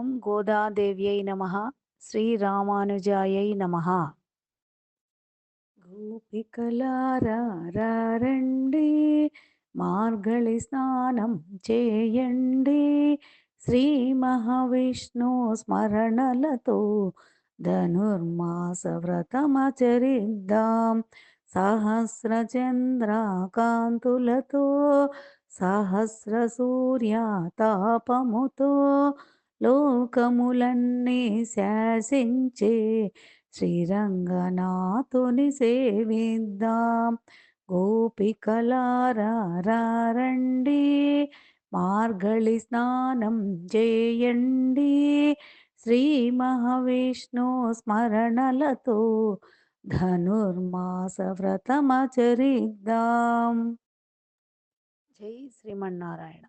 ఓం గోదాదేవ్యై నమ. శ్రీరామానుజాయై నమ. గోపికలారండి మార్గళి స్నానం చేయండి. శ్రీ మహావిష్ణు స్మరణలతో ధనుర్మాస వ్రతమచరిద్దాం సహస్ర చంద్రకాంతులతో సహస్ర సూర్య లోకములన్నీ శాసించే శ్రీరంగనాథుని సేవిద్దాం. గోపికలారండి మార్గళి స్నానం చేయండి. శ్రీ మహావిష్ణు స్మరణలతో ధనుర్మాస వ్రతమచరిద్దాం. జై శ్రీమన్నారాయణ.